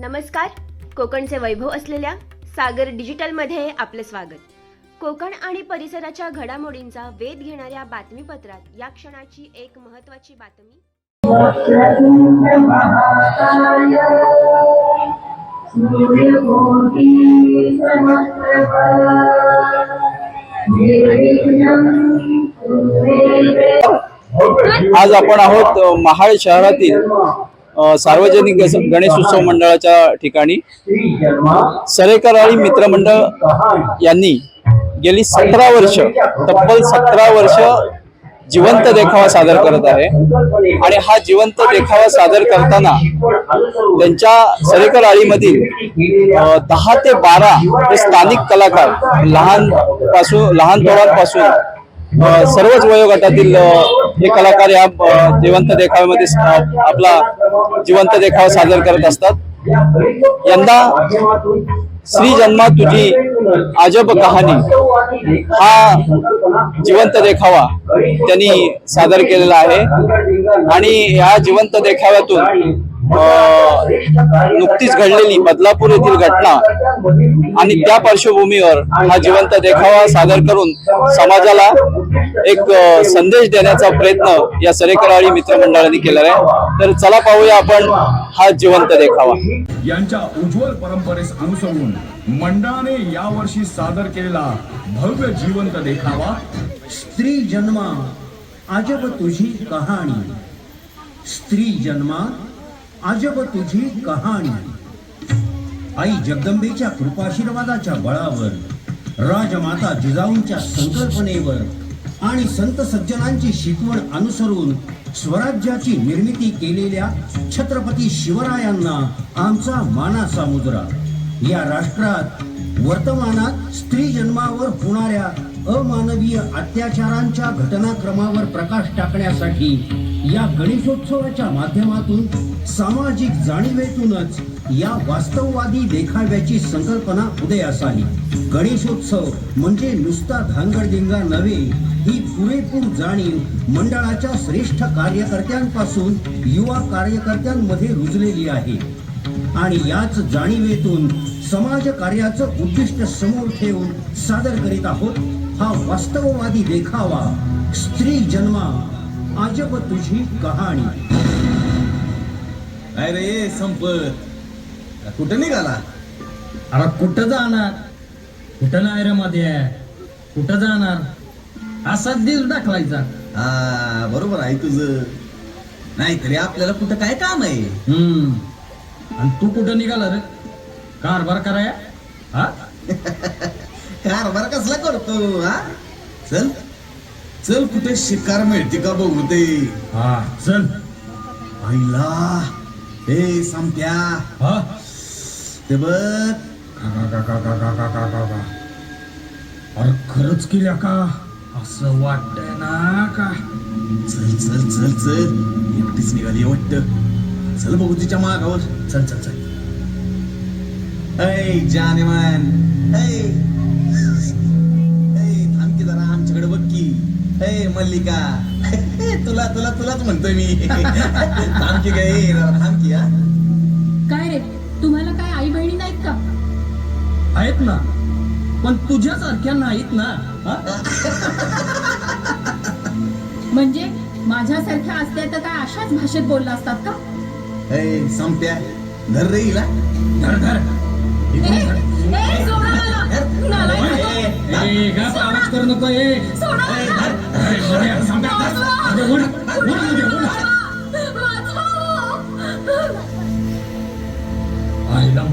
नमस्कार. कोकणचे वैभव असलेल्या सागर डिजिटलमध्ये आपले स्वागत. कोकण आणि परिसराच्या घडामोडींचा वेध घेणाऱ्या बातमीपत्रात या क्षणाची एक महत्त्वाची बातमी. आज आपण आहोत महाड शहरातील सार्वजनिक गणेशोत्सव मंडळाच्या ठिकाणी सरेकराळी मित्रमंडळ यांनी गेली सतरा वर्ष तब्बल सतरा वर्ष जिवंत देखावा सादर करत आहे. आणि हा जिवंत देखावा सादर करताना त्यांच्या सरेकर आळीमधील दहा ते बारा हे स्थानिक कलाकार लहानपासून लहान थोरांपासून सर्वच वयोगटातील हे कलाकार या जिवंत देखाव्यामध्ये आपला जिवंत देखावा सादर करत असतात. यंदा श्री जन्मा तुझी अजब कहाणी हा जिवंत देखावा त्यांनी सादर केलेला आहे. आणि या जिवंत देखाव्यातून नुकतीच घडलेली बदलापूर येथील घटना आणि त्या पार्श्वभूमीवर हा जिवंत देखावा सादर करून समाजाला एक संदेश देण्याचा प्रयत्न या सरेकराळी मित्रमंडळाने केलेला आहे. तर चला पाहूया आपण हा जिवंत देखावा. यांच्या उज्ज्वल परंपरेस अनुसरून मंडळाने यावर्षी सादर केलेला भव्य जिवंत देखावा. स्त्री जन्मा अजब तुझी कहाणी. स्त्री जन्मा अजब तुझी कहाणी. आई जगदंबेच्या कृपाशीर्वादाच्या बळावर राजमाता जिजाऊंच्या संकल्पनेवर आणि संत सज्जनांची शिकवण अनुसरून स्वराज्याची निर्मिती केलेल्या छत्रपती शिवरायांना आमचा मानाचा मुद्रा. या राष्ट्रात वर्तमानात स्त्री जन्मावर होणाऱ्या अमानवीय अत्याचारांच्या घटनाक्रमावर प्रकाश टाकण्यासाठी या गणेशोत्सवाच्या माध्यमातून सामाजिक जाणीवेतूनच या वास्तववादी देखाव्याची संकल्पना उदयास आली गणेशोत्सव म्हणजे नुसता धांगडदिंगा नव्हे ही पुरेपूर जाणीव मंडळाच्या श्रेष्ठ कार्यकर्त्यांपासून युवा कार्यकर्त्यांमध्ये रुजलेली आहे. आणि याच जाणीवेतून समाज कार्याचं उद्दिष्ट समोर ठेवून सादर करीत आहोत हा वास्तववादी देखावा. स्त्री जन्मा अजब तुझी कहाणी. काय रे संपत. कुठं निघाला? अरे कुठं जाणार? कुठं नाही रे मध्ये? कुठं जाणार? असाच दिल टाकलायचा हा बरोबर आहे तुझं. नाहीतरी आपल्याला कुठं काय काम आहे? हम्म. आणि तू कुठं निघाला रे? कारभार कराया? हा? कारभार कसला करतो हा? चल. चल कुठे शिकार मिळते का बघू ते? हा. चल. आईला. हे संपत्या हा. ते बघ. काका काका काका अरे खरंच केल्या का? असं वाटतंय ना का? चल चल चल चल. एकटीच निघाली वाटत. चल बघू तिच्या मागावर. चल चल चल. ऐ जानेमान ऐ. ऐ मल्लिका. तुला तुला तुलाच म्हणतोय मी. थांब की काय जरा थांब की हा. काय रे? तुम्हाला काय आई बहिणी नाहीत का? आहेत ना. पण तुझ्यासारख्या नाहीत ना हा? म्हणजे माझ्यासारख्या असत्या तर काय अशाच भाषेत बोलला असतात का? संप्या. धर रे हिला. धर धर. ए, ए, सोडा.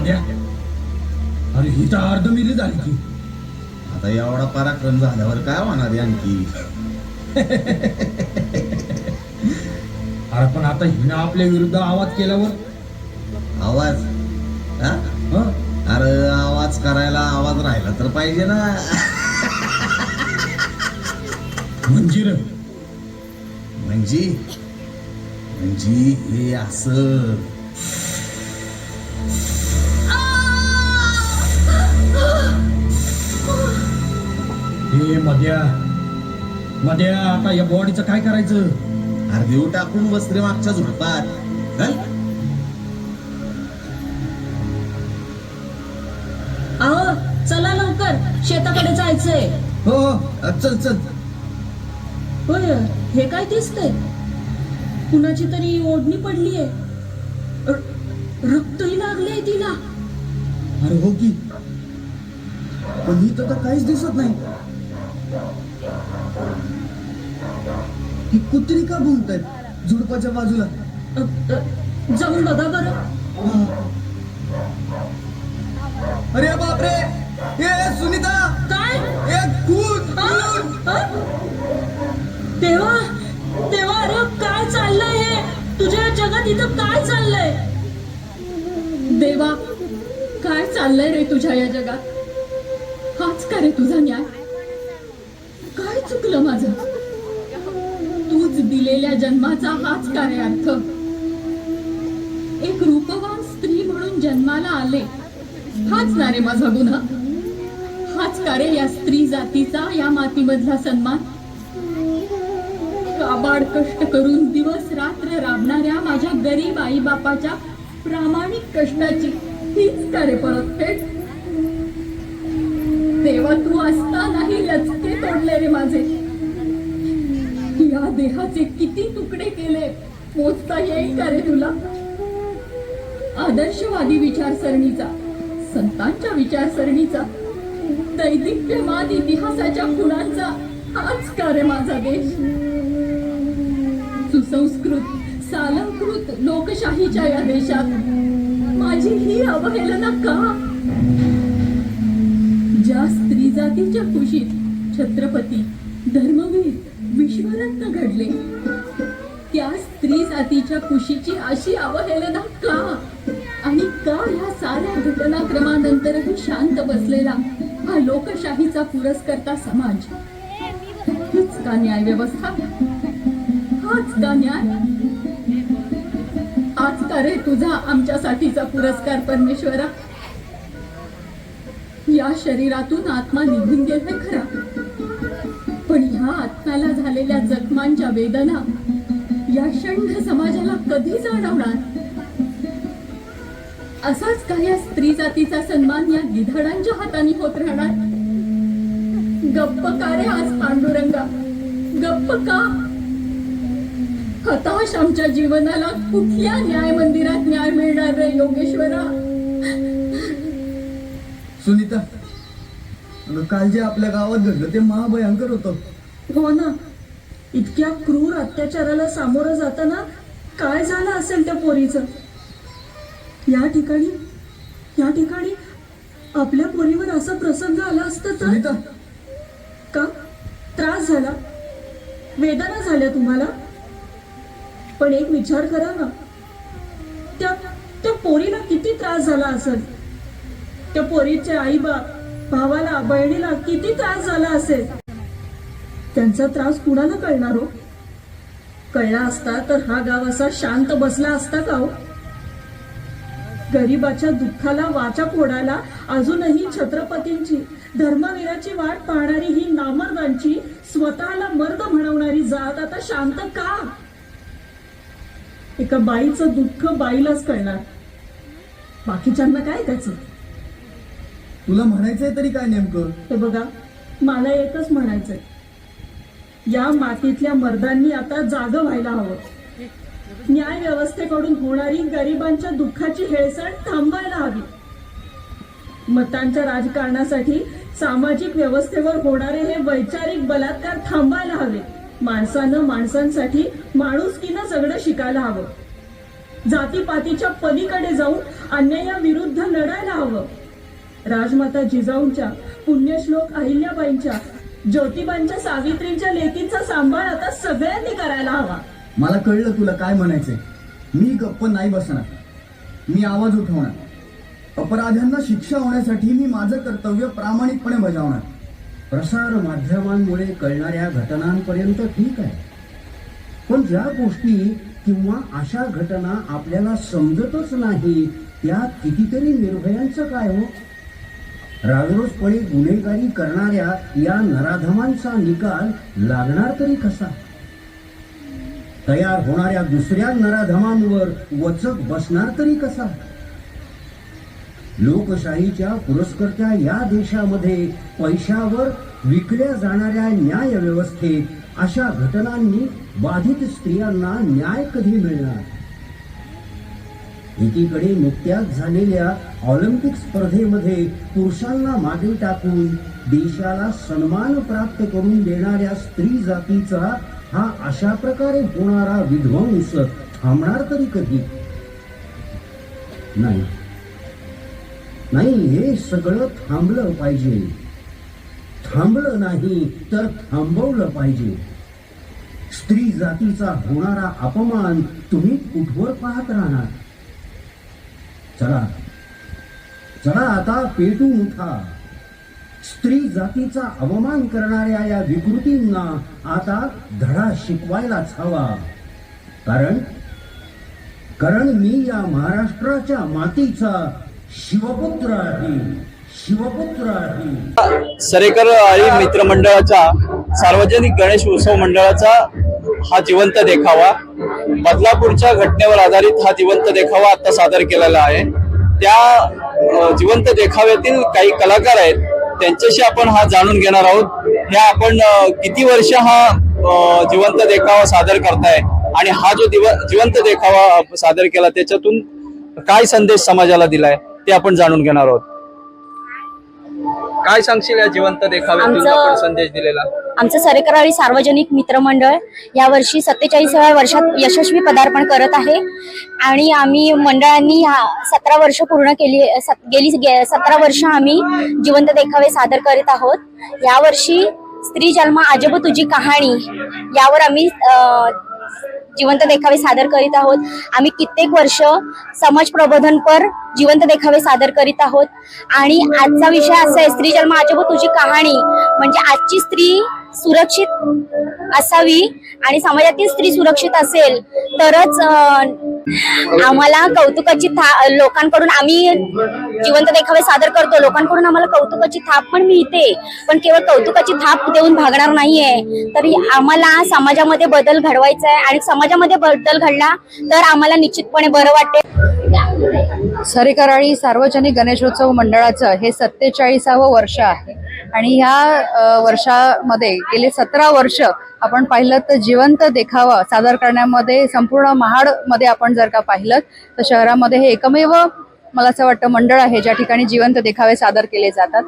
आवाज. अरे ही तर अर्ध मिली झाली की आता एवढा पराक्रम झाल्यावर काय होणार आणखी अरे पण आता हिनं आपल्या विरुद्ध आवाज केल्यावर आवाज अरे आवाज करायला आवाज राहिला तर पाहिजे ना. म्हणजे रे. म्हणजे? म्हणजे हे असं. हे मध्या. मध्या आता या बॉडीचं काय करायचं? अर्धेव टाकून वस्त्रे मागच्या झुडपात. शेताकडे जायचंय. हो हो. चल चल. होय हे काय दिसतंय? कुणाची तरी ओढणी पडलीये. रक्तही लागले तिला. अरे हो की. पण ही तर काहीच दिसत नाही. ही कुत्री का भुंकत आहेत झुडपाच्या बाजूला. जाऊन बघा बरं. तिथं काय चाललंय? देवा काय चाललंय रे तुझ्या या जगात? हाच का रे तुझा न्याय? काय चुकलं माझं? तूच दिलेल्या जन्माचा हाच का रे अर्थ? एक रूपवान स्त्री म्हणून जन्माला आले. हाच ना रे माझा गुन्हा? हाच का रे या स्त्री जातीचा या मातीमधला सन्मान? काबाड कष्ट करून दिवस रात्र राबणाऱ्या माझ्या गरीब आई बापाच्या प्रामाणिक कष्टाची हीच का रे परतफेड देवा तू असतानाही लचके तोडले रे माझे. या देहाचे किती तुकडे केले मोजता येईल का रे तुला? आदर्शवादी विचारसरणीचा संतांच्या विचारसरणीचा दैदिप्यमान इतिहासाच्या खुणांचा हाच का रे माझा देश? सुसंस्कृत सालंकृत लोकशाहीच्या या देशात. माझी ही अवहेलना का? ज्या स्त्री जातीच्या कुशीत छत्रपती धर्मवीर विश्वरत्न घडले त्या स्त्री जातीच्या कुशीची अशी अवहेलना का? आणि का ह्या साऱ्या घटनाक्रमानंतरही शांत बसलेला हा लोकशाहीचा पुरस्कर्ता समाज? हीच का न्यायव्यवस्था? हाच का न्याय आज का रे तुझा आमच्यासाठीचा पुरस्कार परमेश्वरा? या शरीरातून आत्मा निघून गेलाय खरा. पण ह्या आत्म्याला झालेल्या जखमांच्या वेदना या षंढ समाजाला कधी जाणवणार? असाच का या स्त्री जातीचा सन्मान या गिधाडांच्या हाताने होत राहणार? गप्प का रे आज पांडुरंगा? गप्प का? हताश आमच्या जीवनाला कुठल्या न्याय मंदिरात न्याय मिळणार रे योगेश्वरा? सुनीता अगं काल जे आपल्या गावात घडलं ते महाभयंकर होतं. हो ना. इतक्या क्रूर अत्याचाराला सामोरं जाताना काय झालं असेल त्या पोरीचं? या ठिकाणी या ठिकाणी आपल्या पोरीवर असा प्रसंग आला असता तर? सुनीता. का? त्रास झाला? वेदना झाल्या तुम्हाला? पण एक विचार करा ना. त्या त्या पोरीला किती त्रास झाला असेल? त्या पोरीचे आई बाप भावाला बहिणीला किती त्रास झाला असेल? त्यांचा त्रास कुणाला कळणार हो? कळला असता तर हा गाव असा शांत बसला असता का हो? गरिबाच्या दुःखाला वाचा फोडायला अजूनही छत्रपतींची धर्मवीराची वाट पाहणारी ही नामर्दांची स्वतःला मर्द म्हणवणारी जात आता शांत का? एका बाईचं दुःख बाईलाच कळणार. बाकीच्यांना काय त्याचं? तुला म्हणायचंय तरी काय नेमकं? हे बघा मला एकच म्हणायचंय. या मातीतल्या मर्दांनी आता जाग व्हायला हवं. न्याय व्यवस्थेकडून होणारी गरिबांच्या दुःखाची हेळसांड थांबायला हवी. मतांच्या राजकारणासाठी सामाजिक व्यवस्थेवर होणारे हे वैचारिक बलात्कार थांबायला हवे. माणसानं माणसांसाठी माणुसकीनं सगळं शिकायला हवं. जातीपातीच्या पलीकडे जाऊन अन्यायाविरुद्ध लढायला हवं. राजमाता जिजाऊंच्या पुण्यश्लोक अहिल्याबाईंच्या ज्योतिबांच्या सावित्रींच्या लेकीचा सांभाळ आता सगळ्यांनी करायला हवा. मला कळलं तुला काय म्हणायचंय. मी गप्प नाही बसणार. मी आवाज उठवणार. अपराध्यांना शिक्षा होण्यासाठी मी माझं कर्तव्य प्रामाणिकपणे बजावणार. प्रसार माध्यमांमुळे कळणाऱ्या घटनांपर्यंत ठीक आहे. पण ज्या गोष्टी किंवा अशा घटना आपल्याला समजतच नाही त्या कितीतरी निर्भयांचं काय हो? राजरोसपणे गुन्हेगारी करणाऱ्या या नराधमांचा निकाल लागणार तरी कसा? तयार होणाऱ्या दुसऱ्या नराधमांवर वचक बसणार तरी कसा? लोकशाहीच्या पुरस्कर्त्या या देशामध्ये पैशावर विकल्या जाणाऱ्या न्याय व्यवस्थेत अशा घटनांनी बाधित स्त्रियांना न्याय कधी मिळणार? एकीकडे नुकत्याच झालेल्या ऑलिम्पिक स्पर्धेमध्ये पुरुषांना मागे टाकून देशाला सन्मान प्राप्त करून देणाऱ्या स्त्री जातीचा हा अशा प्रकारे होणारा विध्वंस थांबणार तरी कधी? नाही. नाही हे सगळं थांबलं पाहिजे. थांबलं नाही तर थांबवलं पाहिजे. स्त्री जातीचा होणारा अपमान तुम्ही कुठवर पाहत राहणार? चला चला आता पेटून उठा. स्त्री जातीचा अवमान करणाऱ्या या विकृतींना आता धडा शिकवायलाच हवा. कारण कारण मी या महाराष्ट्राच्या मातीचा शिवपुत्र आहे शिवपुत्र आहे सरेकर आणि मित्रमंडळाचा सार्वजनिक गणेश उत्सव मंडळाचा हा जिवंत देखावा. बदलापूरच्या घटनेवर आधारित हा जिवंत देखावा आता सादर केलेला आहे. त्या जिवंत देखाव्यातील काही कलाकार आहेत त्यांच्याशी आपण हा जाणून घेणार आहोत. ह्या आपण किती वर्ष हा जिवंत देखावा सादर करताय आणि हा जो दिव जिवंत देखावा सादर केला त्याच्यातून काय संदेश समाजाला दिलाय? ते आपण जाणून घेणार आहोत. काय सांगशील या जिवंत देखाव्यातून आमचं- आपण संदेश दिलेला? आमचं सरेकराळी सार्वजनिक मित्रमंडळ यावर्षी सत्तेचाळीसाव्या वर्षात यशस्वी पदार्पण करत आहे. आणि आम्ही मंडळांनी ह्या सतरा वर्ष पूर्ण केली सत- गेली गे- सतरा वर्ष आम्ही जिवंत देखावे सादर करीत आहोत. यावर्षी स्त्री जन्म अजब तुझी कहाणी यावर आम्ही अ, जिवंत देखावे सादर करीत आहोत. आम्ही कित्येक वर्ष समाज प्रबोधनपर जिवंत देखावे सादर करीत आहोत. आणि आजचा विषय असा आहे स्त्री जन्म आजोबा तुझी कहाणी. म्हणजे आजची स्त्री सुरक्षित असावी आणि समाजातील स्त्री सुरक्षित असेल तरच आम्हाला कौतुकाची था लोकांकडून आम्ही जिवंत देखावे सादर करतो. लोकांकडून आम्हाला कौतुकाची थाप पण मिळते पण केवळ कौतुकाची थाप देऊन भागणार नाहीये. तरी आम्हाला समाजामध्ये बदल घडवायचा आहे आणि समाजामध्ये बदल घडला तर आम्हाला निश्चितपणे बरं वाटेल. सरेकराळी सार्वजनिक गणेशोत्सव मंडळाचं हे सत्तेचाळीसावं वर्ष आहे. आणि ह्या वर्षामध्ये गेले सतरा वर्ष आपण पाहिलं तर जिवंत देखावा सादर करण्यामध्ये संपूर्ण महाडमध्ये आपण जर का पाहिलं तर शहरामध्ये हे एकमेव मला असं वाटतं मंडळ आहे ज्या ठिकाणी जिवंत देखावे सादर केले जातात.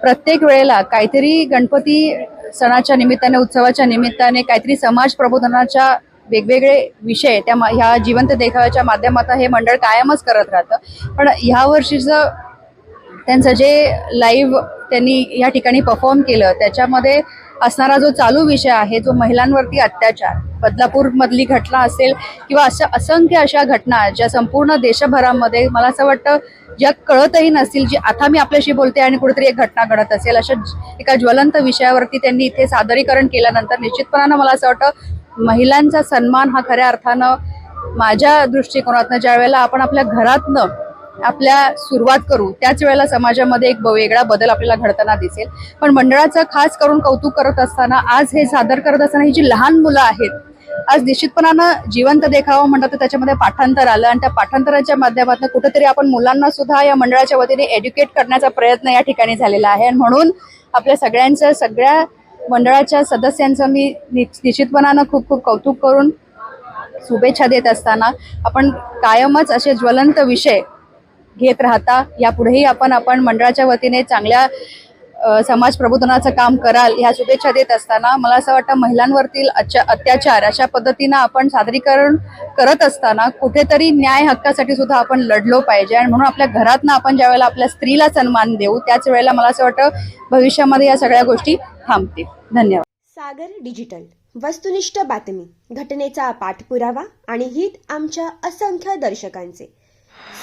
प्रत्येक वेळेला काहीतरी गणपती सणाच्या निमित्ताने उत्सवाच्या निमित्ताने काहीतरी समाज प्रबोधनाच्या वेगवेगळे विषय त्या मा- ह्या जिवंत देखाव्याच्या माध्यमातून हे मंडळ कायमच करत राहतं. पण ह्या वर्षीचं त्यांचं जे लाईव्ह त्यांनी या ठिकाणी परफॉर्म केलं त्याच्यामध्ये असणारा जो चालू विषय आहे जो महिलांवरती अत्याचार बदलापूरमधली घटना असेल किंवा अशा असंख्य अशा घटना ज्या संपूर्ण देशभरामध्ये मला असं वाटतं ज्या कळतही नसतील जी आता मी आपल्याशी बोलते आणि कुठेतरी एक घटना घडत असेल अशा एका ज्वलंत विषयावरती त्यांनी इथे सादरीकरण केल्यानंतर निश्चितपणानं मला असं वाटतं महिलांचा सन्मान हा खऱ्या अर्थानं माझ्या दृष्टिकोनातनं ज्या वेळेला आपण आपल्या घरातनं आपल्या सुरुवात करू त्याच वेळेला समाजामध्ये एक वेगळा बदल आपल्याला घडताना दिसेल. पण मंडळाचं खास करून कौतुक करत असताना आज हे सादर करत असताना ही जी लहान मुलं आहेत आज निश्चितपणानं जिवंत देखावा म्हणतात तर त्याच्यामध्ये पाठांतर आलं. आणि त्या पाठांतराच्या माध्यमातून कुठेतरी आपण मुलांना सुद्धा या मंडळाच्या वतीने एज्युकेट करण्याचा प्रयत्न या ठिकाणी झालेला आहे. आणि म्हणून आपल्या सगळ्यांचं सगळ्या मंडळाच्या सदस्यांचं मी निश्चितपणानं खूप खूप कौतुक करून शुभेच्छा देत असताना आपण कायमच असे ज्वलंत विषय घेत राहता. यापुढेही आपण आपण मंडळाच्या वतीने चांगल्या समाज प्रबोधनाचं काम कराल ह्या शुभेच्छा देत असताना मला असं वाटतं महिलांवरतील अत्याचार अशा पद्धतीनं आपण सादरीकरण करत असताना कुठेतरी न्याय हक्कासाठी सुद्धा आपण लढलो पाहिजे. आणि म्हणून आपल्या घरातनं आपण ज्या वेळेला आपल्या स्त्रीला सन्मान देऊ त्याच वेळेला मला असं वाटतं भविष्यामध्ये या सगळ्या गोष्टी थांबतील. धन्यवाद. सागर डिजिटल. वस्तुनिष्ठ बातमी. घटनेचा पाठपुरावा आणि हित आमच्या असंख्य दर्शकांचे.